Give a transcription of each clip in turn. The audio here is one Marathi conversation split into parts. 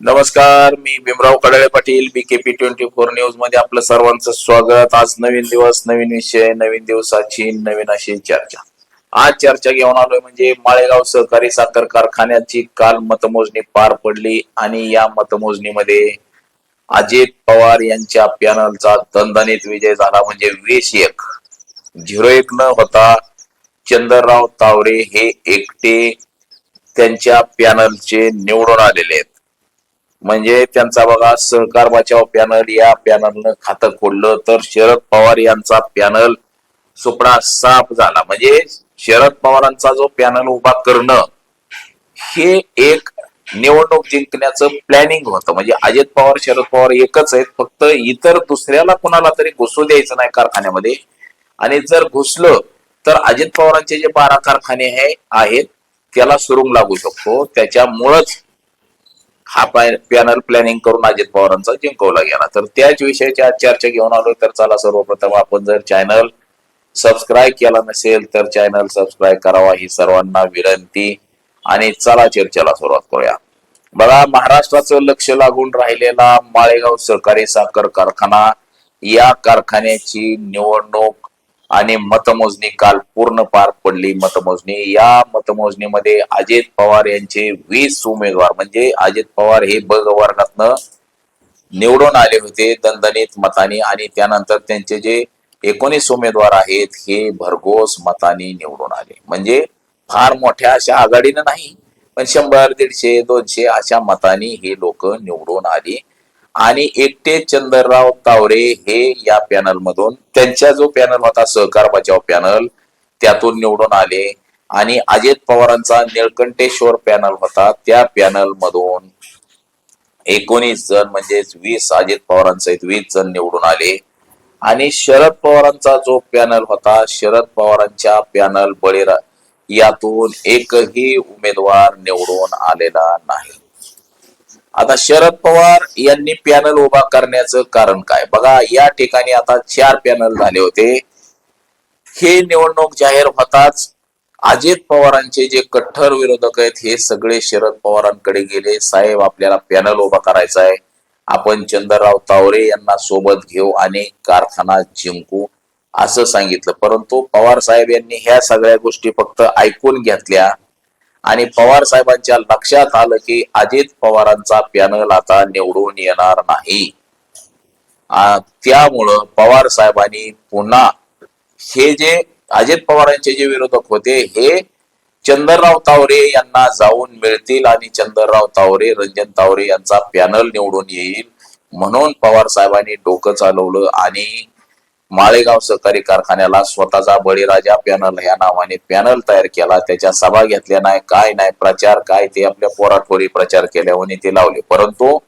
नमस्कार मी Bhimrao Kadale Patil BKP twenty four न्यूजमध्ये आपलं सर्वांचं स्वागत. आज नवीन दिवस नवीन विषय नवीन दिवसाची नवीन अशी चर्चा. आज चर्चा घेऊन आलोय म्हणजे माळेगाव सहकारी साखर कारखान्याची काल मतमोजणी पार पडली आणि या मतमोजणीमध्ये अजित पवार यांच्या पॅनलचा दणदणीत विजय झाला म्हणजे वीस एक. झिरो एक न होता चंद्रराव तावरे हे एकटे त्यांच्या पॅनलचे निवडून आलेले आहेत. म्हणजे त्यांचा बघा सहकार बचाव पॅनल या पॅनलनं खातं खोललं तर शरद पवार यांचा पॅनल सुपडा साफ झाला. म्हणजे शरद पवारांचा जो पॅनल उभा करणं हे एक निवडणूक जिंकण्याचं प्लॅनिंग होतं. म्हणजे अजित पवार शरद पवार एकच आहेत फक्त इतर दुसऱ्याला कुणाला तरी घुसू द्यायचं नाही कारखान्यामध्ये. आणि जर घुसलं तर अजित पवारांचे जे बारा कारखाने आहेत त्याला सुरुंग लागू शकतो. त्याच्यामुळंच हा पॅनल प्लॅनिंग करून अजित पवारांचा जिंकवला गेला. तर त्याच विषयाची आज चर्चा घेऊन आलो तर चला सर्वप्रथम आपण जर चॅनल सबस्क्राईब केला नसेल तर चॅनल सबस्क्राईब करावा ही सर्वांना विनंती. आणि चला चर्चेला सुरुवात करूया. बघा महाराष्ट्राचं लक्ष लागून राहिलेला माळेगाव सहकारी साखर कारखाना या कारखान्याची निवडणूक आणि मतमोजणी काल पूर्ण पार पडली. मतमोजणी. या मतमोजणीमध्ये अजित पवार यांचे वीस उमेदवार. म्हणजे अजित पवार हे ब वर्गातनं निवडून आले होते दणदणीत मताने आणि त्यानंतर त्यांचे जे एकोणीस उमेदवार आहेत हे भरघोस मताने निवडून आले. म्हणजे फार मोठ्या अशा आघाडीनं नाही पण शंभर दीडशे दोनशे अशा मताने हे लोक निवडून आली. आणि एकटे चंद्रराव तावरे हे या पॅनल मधून त्यांचा जो पॅनल होता सहकार बचाव पॅनल त्यातून निवडून आले. आणि अजित पवारांचा निळकंठेश्वर पॅनल होता त्या पॅनल मधून एकोणीस जण म्हणजेच वीस अजित पवारांसहित वीस जण निवडून आले. आणि शरद पवारांचा जो पॅनल होता शरद पवारांच्या पॅनल बळीरा यातून एकही उमेदवार निवडून आलेला नाही. आता शरद पवार यांनी पॅनल उभा करण्याचं कारण काय? बघा या ठिकाणी आता चार पॅनल झाले होते. हे निवडणूक जाहीर होताच अजित पवारांचे जे कट्टर विरोधक आहेत हे सगळे शरद पवारांकडे गेले. साहेब आपल्याला पॅनल उभा करायचा आहे. आपण चंद्रराव तावरे यांना सोबत घेऊ आणि कारखाना जिंकू असं सांगितलं. परंतु पवार साहेब यांनी ह्या सगळ्या गोष्टी फक्त ऐकून घेतल्या. आणि पवार साहेबांच्या लक्षात आलं की अजित पवारांचा पॅनल आता निवडून येणार नाही. त्यामुळं पवार साहेबांनी पुन्हा हे जे अजित पवारांचे जे विरोधक होते हे चंद्रराव तावरे यांना जाऊन मिळतील आणि चंद्रराव तावरे रंजन तावरे यांचा पॅनल निवडून येईल म्हणून पवार साहेबांनी डोकं चालवलं आणि माळेगाव सहकारी कारखान्याला स्वतःचा बळीराजा पॅनल ह्या नावाने पॅनल तयार केला. त्याच्या सभा घेतल्या नाही काय नाही प्रचार काय ते आपल्या पोराठोरी प्रचार केल्याने ते लावले. परंतु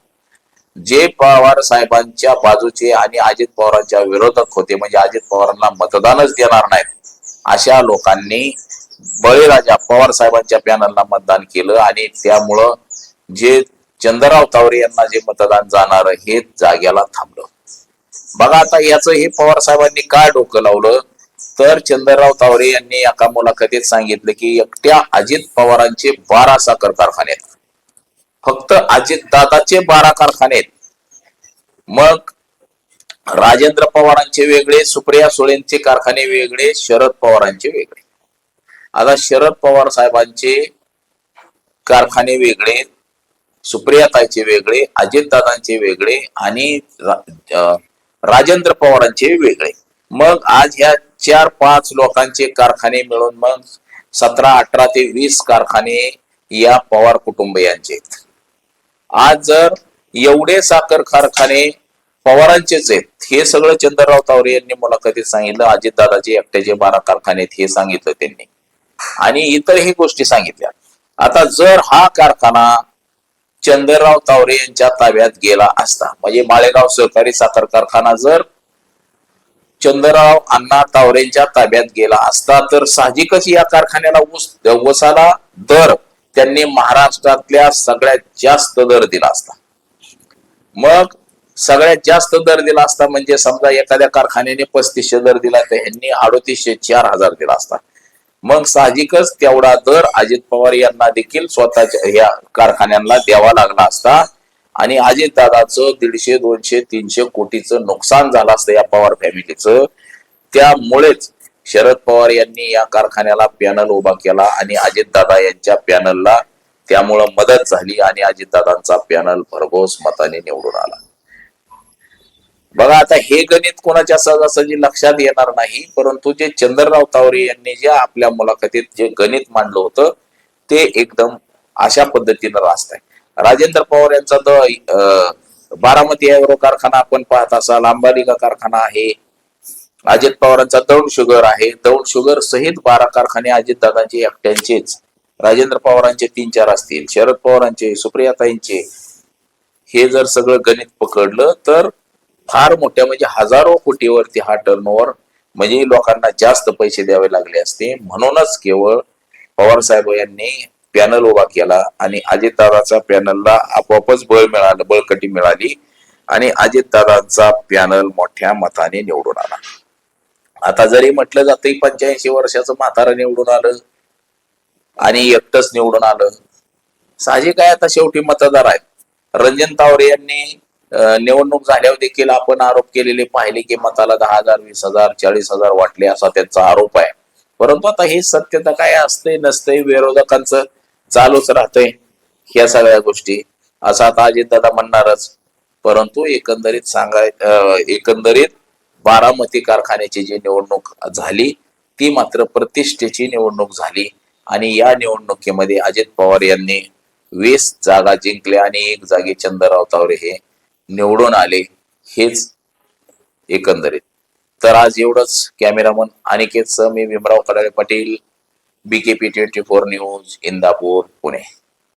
जे पवार साहेबांच्या बाजूचे आणि अजित पवारांच्या विरोधक होते म्हणजे अजित पवारांना मतदानच देणार नाहीत अशा लोकांनी बळीराजा पवार साहेबांच्या पॅनलला मतदान केलं आणि त्यामुळं जे चंद्रराव तावरे यांना जे मतदान जाणार हे जाग्याला थांबलं. बघा आता याचं हे पवार साहेबांनी काय डोकं लावलं? तर चंद्रराव तावरे यांनी एका मुलाखतीत सांगितलं की एकट्या अजित पवारांचे बारा साखर कारखाने आहेत. फक्त अजित दादाचे बारा कारखाने आहेत. मग राजेंद्र पवारांचे वेगळे सुप्रिया सुळेंचे कारखाने वेगळे शरद पवारांचे वेगळे. आता शरद पवार साहेबांचे कारखाने वेगळे सुप्रियाताईचे वेगळे अजितदादांचे वेगळे आणि राजेंद्र पवारांचे वेगळे. मग आज ह्या चार पाच लोकांचे कारखाने मिळून मग सतरा अठरा ते वीस कारखाने या पवार कुटुंबियांचे आहेत. आज जर एवढे साखर कारखाने पवारांचेच आहेत हे सगळं चंद्रराव तावरे यांनी मुलाखतीत सांगितलं अजितदादाचे एकट्याचे बारा कारखाने आहेत हे सांगितलं त्यांनी. आणि इतरही गोष्टी सांगितल्या. आता जर हा कारखाना चंद्रराव तावरे यांच्या ताब्यात गेला असता. म्हणजे माळेगाव सहकारी साखर कारखाना जर चंद्रराव अण्णा तावरेंच्या ताब्यात गेला असता तर साहजिकच या कारखान्याला ऊस वसाला दर त्यांनी महाराष्ट्रातल्या सगळ्यात जास्त दर दिला असता. मग सगळ्यात जास्त दर दिला असता म्हणजे समजा एखाद्या कारखान्याने पस्तीसशे दर दिला तर यांनी अडोतीसशे चार हजार दिला असता. मग साहजिकच तेवढा दर अजित पवार यांना देखील स्वतःच्या या कारखान्यांना द्यावा लागला असता. आणि अजितदादाचं दीडशे दोनशे तीनशे कोटीचं नुकसान झालं असतं या पवार फॅमिलीचं. त्यामुळेच शरद पवार यांनी या कारखान्याला पॅनल उभा केला आणि अजितदादा यांच्या पॅनलला त्यामुळं मदत झाली आणि अजितदादांचा पॅनल भरघोस मताने निवडून आला. बघा आता हे गणित कोणाच्या सहजासहजी लक्षात येणार नाही परंतु जे चंद्रराव तावरे यांनी जे आपल्या मुलाखतीत जे गणित मांडलं होतं ते एकदम अशा पद्धतीनं रास्त आहे. राजेंद्र पवार यांचा तर बारामती अॅग्रो कारखाना आपण पाहत असाल अंबालिका कारखाना आहे अजित पवारांचा दौंड शुगर आहे दौंड शुगर सहित बारा कारखाने अजितदादांचे एकट्यांचेच राजेंद्र पवारांचे तीन चार असतील शरद पवारांचे सुप्रियाताईंचे हे जर सगळं गणित पकडलं तर फार मोठ्या म्हणजे हजारो कोटीवरती हा टर्नओव्हर म्हणजे लोकांना जास्त पैसे द्यावे लागले असते. म्हणूनच केवळ पवार साहेब यांनी पॅनल उभा केला आणि अजितदादाचा पॅनलला आपोआपच बळ मिळालं बळकटी मिळाली आणि अजितदादांचा पॅनल मोठ्या मताने निवडून आला. आता जरी म्हटलं जातं पंच्याऐंशी वर्षाचं म्हातारा निवडून आलं आणि एकटंच निवडून आलं. साहजिक आहे आता शेवटी मतदार आहेत रंजन तावरे यांनी निवडणूक झाल्यावर देखील आपण आरोप केलेले पाहिले की मताला दहा हजार वीस हजार चाळीस हजार वाटले असा त्यांचा आरोप आहे. परंतु आता हे सत्यता काय असते नसते विरोधकांचं चालूच राहतंय ह्या सगळ्या गोष्टी. असं आता अजितदादा म्हणणारच. परंतु एकंदरीत सांगाय अं, एकंदरीत बारामती कारखान्याची जी निवडणूक झाली ती मात्र प्रतिष्ठेची निवडणूक झाली. आणि या निवडणुकीमध्ये अजित पवार यांनी वीस जागा जिंकल्या आणि एक जागी चंद्रराव तावरे हे निवडून आले हेच एकंदरीत. तर आज एवढंच. कॅमेरामन अनिकेत मी Bhimrao Kadale Patil BKP twenty four news Indapur Pune.